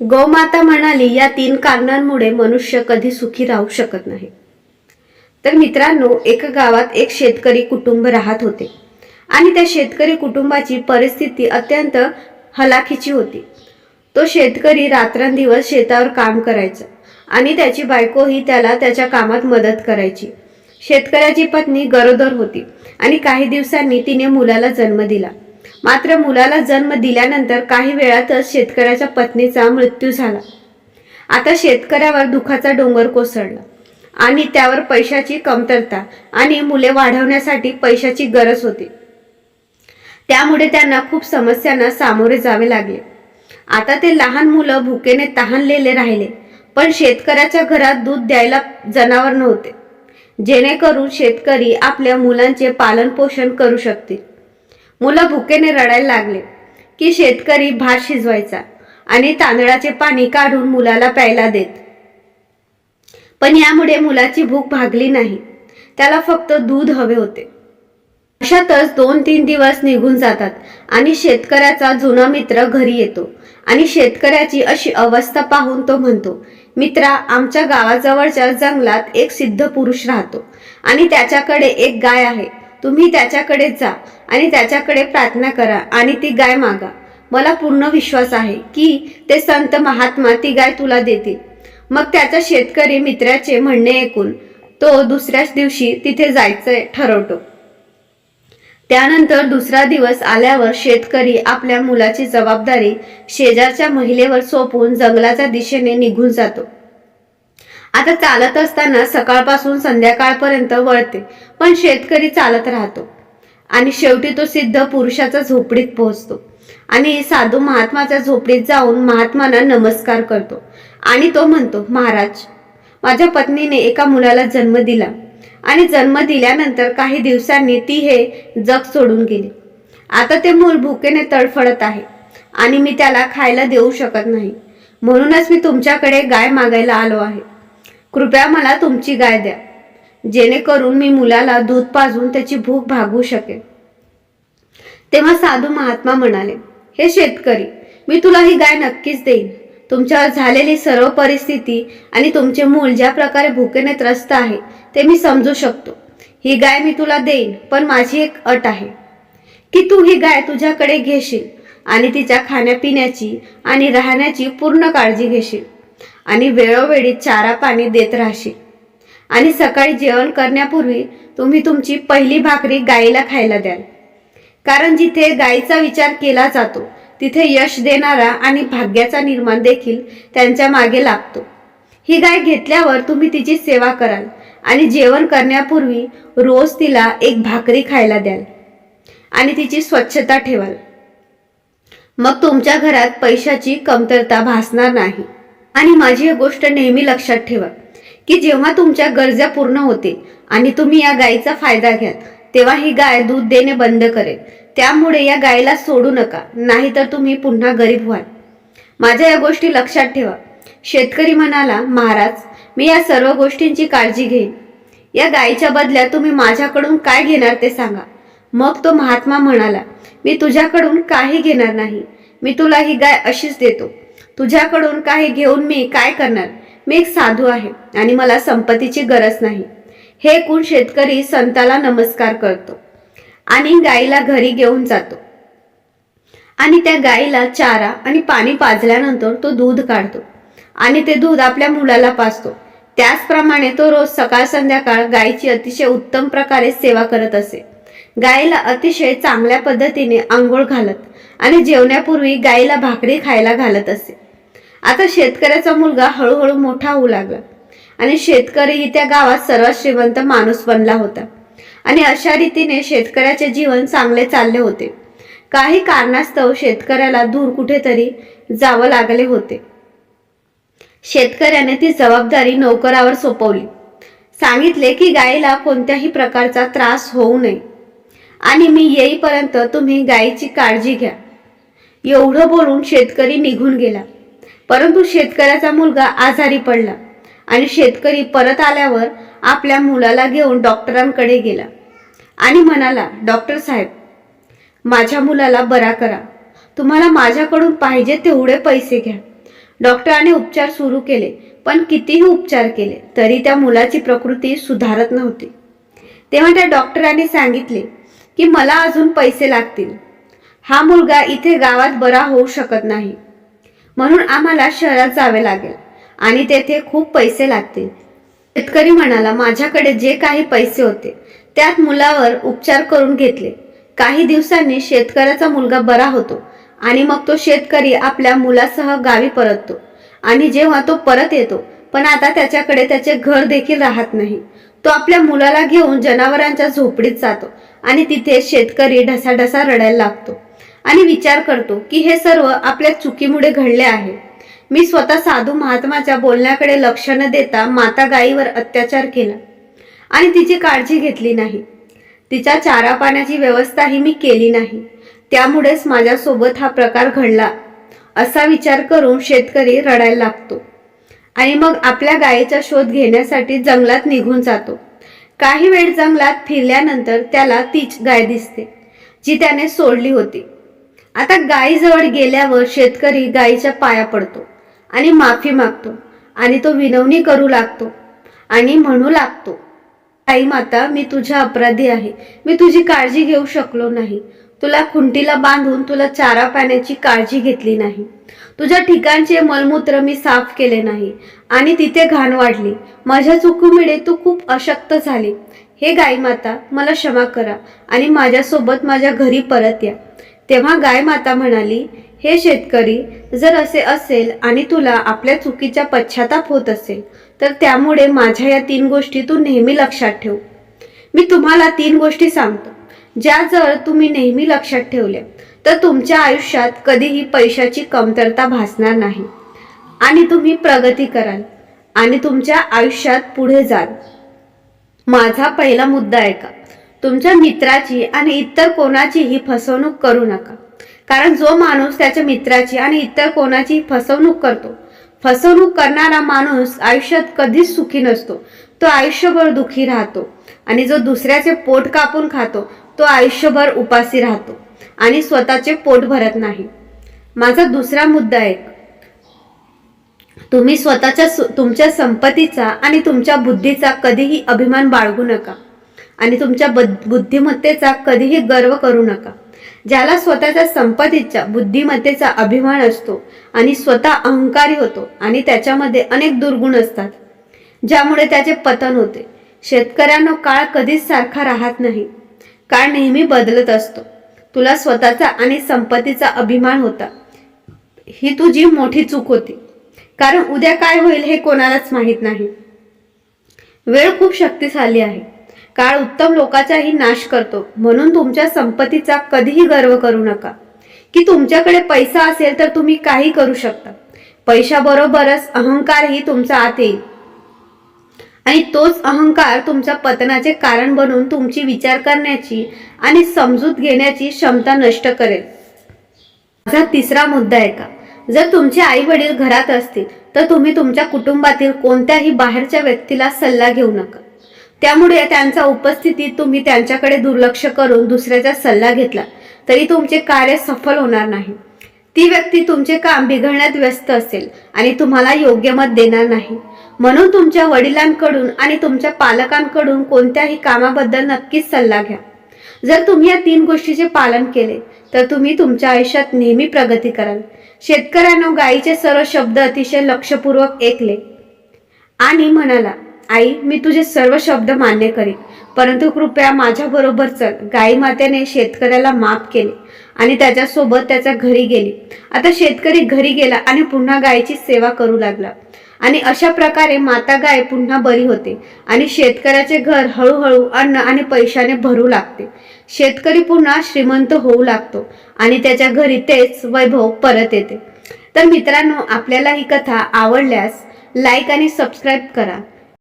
गौमाता म्हणाली या तीन कारणांमुळे मनुष्य कधी सुखी राहू शकत नाही. तर मित्रांनो एका गावात एक शेतकरी कुटुंब राहत होते. आणि त्या शेतकरी कुटुंबाची परिस्थिती अत्यंत हलाखीची होती. तो शेतकरी रात्रंदिवस शेतावर काम करायचा आणि त्याची बायकोही त्याला त्याच्या कामात मदत करायची. शेतकऱ्याची पत्नी गरोदर होती आणि काही दिवसांनी तिने मुलाला जन्म दिला. मात्र मुलाला जन्म दिल्यानंतर काही वेळातच शेतकऱ्याच्या पत्नीचा मृत्यू झाला. आता शेतकऱ्यावर दुखाचा डोंगर कोसळला आणि त्यावर पैशाची कमतरता आणि मुले वाढवण्यासाठी पैशाची गरज होती. त्यामुळे त्यांना खूप समस्यांना सामोरे जावे लागले. आता ते लहान मुलं भुकेने तहानलेले राहिले पण शेतकऱ्याच्या घरात दूध द्यायला जनावर नव्हते. जेणेकरून शेतकरी आपल्या मुलांचे पालन पोषण करू शकतील. मुलं भुकेने रडायला लागले की शेतकरी भात शिजवायचा आणि तांदळाचे पाणी काढून मुलाला प्यायला देत. पण यामुळे मुलाची भूक भागली नाही. त्याला फक्त दूध हवे होते. अशातच दोन तीन दिवस निघून जातात आणि शेतकऱ्याचा जुना मित्र घरी येतो आणि शेतकऱ्याची अशी अवस्था पाहून तो म्हणतो मित्रा आमच्या गावाजवळच्या जंगलात एक सिद्ध पुरुष राहतो आणि त्याच्याकडे एक गाय आहे. तुम्ही त्याच्याकडे जा आणि त्याच्याकडे प्रार्थना करा आणि ती गाय मागा. मला पूर्ण विश्वास आहे की ते संत महात्मा ती गाय तुला देतील. मग त्याचा शेतकरी मित्राचे म्हणणे ऐकून तो दुसऱ्याच दिवशी तिथे जायचं ठरवतो. त्यानंतर दुसरा दिवस आल्यावर शेतकरी आपल्या मुलाची जबाबदारी शेजारच्या महिलेवर सोपवून जंगलाच्या दिशेने निघून जातो. आता चालत असताना सकाळपासून संध्याकाळपर्यंत वळते. पण शेतकरी चालत राहतो. आणि शेवटी तो सिद्ध पुरुषाच्या झोपडीत पोहोचतो. आणि साधू महात्माच्या झोपडीत जाऊन महात्माना नमस्कार करतो. आणि तो म्हणतो महाराज माझ्या पत्नीने एका मुलाला जन्म दिला. आणि जन्म दिल्यानंतर काही दिवसांनी ती हे जग सोडून गेली. आता ते मूल भुकेने तडफडत आहे. आणि मी त्याला खायला देऊ शकत नाही. म्हणूनच मी तुमच्याकडे गाय मागायला आलो आहे. कृपया मला तुमची गाय द्या. जेणेकरून मी मुलाला दूध पाजून त्याची भूक भागू शकेन. तेव्हा साधू महात्मा म्हणाले हे शेतकरी मी तुला ही गाय नक्कीच देईन. तुमच्यावर झालेली सर्व परिस्थिती आणि तुमचे मूल ज्या प्रकारे भुकेने त्रस्त आहे ते मी समजू शकतो. ही गाय मी तुला देईन पण माझी एक अट आहे की तू ही गाय तुझ्याकडे घेशील आणि तिच्या खाण्यापिण्याची आणि राहण्याची पूर्ण काळजी घेशील आणि वेळोवेळी चारा पाणी देत राहशील. आणि सकाळी जेवण करण्यापूर्वी तुम्ही तुमची पहिली भाकरी गायीला खायला द्याल. कारण जिथे गायीचा विचार केला जातो तिथे यश देणारा आणि भाग्याचा निर्माण देखील त्यांच्या मागे लागतो. ही गाय घेतल्यावर तुम्ही तिची सेवा कराल आणि जेवण करण्यापूर्वी रोज तिला एक भाकरी खायला द्याल आणि तिची स्वच्छता ठेवाल. मग तुमच्या घरात पैशाची कमतरता भासणार नाही. आणि माझी ही गोष्ट नेहमी लक्षात ठेवा. की जेव्हा तुमच्या गरजा पूर्ण होतील आणि तुम्ही या गायीचा फायदा घ्याल तेव्हा ही गाय दूध देणे बंद करेल. त्यामुळे या गायीला सोडू नका नाहीतर तुम्ही पुन्हा गरीब व्हाल. माझ्या या गोष्टी लक्षात ठेवा. शेतकरी म्हणाला महाराज मी या सर्व गोष्टींची काळजी घेईन. या गायीच्या बदल्यात तुम्ही माझ्याकडून काय घेणार ते सांगा. मग तो महात्मा म्हणाला मी तुझ्याकडून काही घेणार नाही. मी तुला ही गाय अशीच देतो. तुझ्याकडून काही घेऊन मी काय करणार? मी एक साधू आहे आणि मला संपत्तीची गरज नाही. हे एकूण शेतकरी संताला नमस्कार करतो आणि गाईला घरी घेऊन जातो. आणि त्या गाईला चारा आणि पाणी पाजल्यानंतर तो दूध काढतो आणि ते दूध आपल्या मुलाला पाजतो. त्याचप्रमाणे तो रोज सकाळ संध्याकाळ गायीची अतिशय उत्तम प्रकारे सेवा करत असे. गायीला अतिशय चांगल्या पद्धतीने आंघोळ घालत आणि जेवण्यापूर्वी गायीला भाकरी खायला घालत असे. आता शेतकऱ्याचा मुलगा हळूहळू मोठा होऊ लागला. आणि शेतकरीही त्या गावात सर्वात श्रीमंत माणूस बनला होता. आणि अशा रीतीने शेतकऱ्याचे जीवन चांगले चालले होते. काही कारणास्तव शेतकऱ्याला दूर कुठेतरी जावं लागले होते. शेतकऱ्याने ती जबाबदारी नोकरावर सोपवली. सांगितले की गायीला कोणत्याही प्रकारचा त्रास होऊ नये. आणि मी येईपर्यंत तुम्ही गायीची काळजी घ्या. एवढं बोलून शेतकरी निघून गेला. परंतु शेतकऱ्याचा मुलगा आजारी पडला आणि शेतकरी परत आल्यावर आपल्या मुलाला घेऊन डॉक्टरांकडे गेला आणि म्हणाला डॉक्टर साहेब माझ्या मुलाला बरा करा. तुम्हाला माझ्याकडून पाहिजे तेवढे पैसे घ्या. डॉक्टरांनी उपचार सुरू केले पण कितीही उपचार केले तरी त्या मुलाची प्रकृती सुधारत नव्हती. तेव्हा त्या डॉक्टरांनी सांगितले की मला अजून पैसे लागतील. हा मुलगा इथे गावात बरा होऊ शकत नाही. म्हणून आम्हाला शहरात जावे लागेल. आणि तेथे खूप पैसे लागतील. शेतकरी म्हणाला माझ्याकडे जे काही पैसे होते त्यात मुलावर उपचार करून घेतले. काही दिवसांनी शेतकऱ्याचा मुलगा बरा होतो आणि मग तो शेतकरी आपल्या मुलासह गावी परततो. आणि जेव्हा तो परत येतो पण आता त्याच्याकडे त्याचे घर देखील राहत नाही. तो आपल्या मुलाला घेऊन जनावरांच्या झोपडीत जातो आणि तिथे शेतकरी ढसाढसा रडायला लागतो. आणि विचार करतो की हे सर्व आपल्या चुकीमुळे घडले आहे. मी स्वतः साधू महात्माच्या बोलण्याकडे लक्ष न देता माता गायीवर अत्याचार केला आणि तिची काळजी घेतली नाही. तिच्या चारा पाण्याची व्यवस्थाही मी केली नाही. त्यामुळेच माझ्यासोबत हा प्रकार घडला असा विचार करून शेतकरी रडायला लागतो आणि मग आपल्या गायीचा शोध घेण्यासाठी जंगलात निघून जातो. काही वेळ जंगलात फिरल्यानंतर त्याला तीच गाय दिसते जी त्याने सोडली होती. आता गायीजवळ गेल्यावर शेतकरी गायीच्या पाया पडतो आणि माफी मागतो आणि तो विनवणी करू लागतो आणि म्हणू लागतो आई माता मी तुझ्या अपराधी आहे. मी तुझी काळजी घेऊ शकलो नाही. तुला खुंटीला बांधून तुला चारा पाण्याची काळजी घेतली नाही. तुझ्या ठिकाणचे मलमूत्र मी साफ केले नाही आणि तिथे घाण वाढली. माझ्या चुकीमुळे तू खूप अशक्त झाले. हे गाई माता मला क्षमा करा आणि माझ्यासोबत माझ्या घरी परत या. तेव्हा गाय माता म्हणाली हे शेतकरी जर असे असेल आणि तुला आपल्या चुकीचा पश्चाताप होत असेल तर त्यामुळे माझ्या या तीन गोष्टी तू नेहमी लक्षात ठेव. मी तुम्हाला तीन गोष्टी सांगतो. ज्या जर तुम्ही नेहमी लक्षात ठेवल्या तर तुमच्या आयुष्यात कधीही पैशाची कमतरता भासणार नाही. आणि तुम्ही प्रगती कराल. आणि तुमच्या आयुष्यात पुढे जाल. माझा पहिला मुद्दा ऐका तुमच्या मित्राची आणि इतर कोणाचीही फसवणूक करू नका. कारण जो माणूस त्याच्या मित्राची आणि इतर कोणाची फसवणूक करतो फसवणूक करणारा माणूस आयुष्यात कधीच सुखी नसतो. तो आयुष्यभर दुखी राहतो आणि जो दुसऱ्याचे पोट कापून खातो तो आयुष्यभर उपासी राहतो आणि स्वतःचे पोट भरत नाही. माझा दुसरा मुद्दा एक. तुम्ही स्वतःच्या सु- तुमच्या संपत्तीचा आणि तुमच्या बुद्धीचा कधीही अभिमान बाळगू नका. आणि तुमच्या बुद्धिमत्तेचा कधीही गर्व करू नका. ज्याला स्वतःच्या संपत्तीचा बुद्धिमत्तेचा अभिमान असतो आणि स्वतः अहंकारी होतो आणि त्याच्यामध्ये अनेक दुर्गुण असतात ज्यामुळे त्याचे पतन होते. शेतकऱ्यांना काळ कधीच सारखा राहत नाही. काळ नेहमी बदलत असतो. तुला स्वतःचा आणि संपत्तीचा अभिमान होता. ही तुझी मोठी चूक होती. कारण उद्या काय होईल हे कोणालाच माहीत नाही. वेळ खूप शक्तिशाली आहे. काळ उत्तम लोकांचाही नाश करतो. म्हणून तुमच्या संपत्तीचा कधीही गर्व करू नका. की तुमच्याकडे पैसा असेल तर तुम्ही काही करू शकता. पैशाबरोबरच अहंकारही तुमचा आत येईल. आणि तोच अहंकार तुमच्या पतनाचे कारण बनून तुमची विचार करण्याची आणि समजूत घेण्याची क्षमता नष्ट करेल. माझा तिसरा मुद्दा आहे का? जर तुमचे आई वडील घरात असतील तर तुम्ही तुमच्या कुटुंबातील कोणत्याही बाहेरच्या व्यक्तीला सल्ला घेऊ नका. त्यामुळे त्यांच्या उपस्थितीत तुम्ही त्यांच्याकडे दुर्लक्ष करून दुसऱ्याचा सल्ला घेतला तरी तुमचे कार्य सफल होणार नाही. ती व्यक्ती तुमचे काम बिघडण्यात व्यस्त असेल आणि तुम्हाला योग्य मत देणार नाही. म्हणून तुमच्या वडिलांकडून आणि तुमच्या पालकांकडून कोणत्याही कामाबद्दल नक्कीच सल्ला घ्या. जर तुम्ही या तीन गोष्टीचे पालन केले तर तुम्ही तुमच्या आयुष्यात नेहमी प्रगती कराल. शेतकऱ्यांनो गायीचे सर्व शब्द अतिशय लक्षपूर्वक ऐकले आणि म्हणाला आई मी तुझे सर्व शब्द मान्य करीन. परंतु कृपया माझ्याबरोबर चल गाई मात्याने शेतकऱ्याला माफ केले आणि त्याच्यासोबत त्याच्या घरी गेली. आता शेतकरी घरी गेला आणि पुन्हा गायीची सेवा करू लागला. आणि अशा प्रकारे माता गाय पुन्हा बरी होते आणि शेतकऱ्याचे घर हळूहळू अन्न आणि पैशाने भरू लागते. शेतकरी पुन्हा श्रीमंत होऊ लागतो आणि त्याच्या घरी तेच वैभव परत येते. तर मित्रांनो आपल्याला ही कथा आवडल्यास लाईक आणि सबस्क्राईब करा.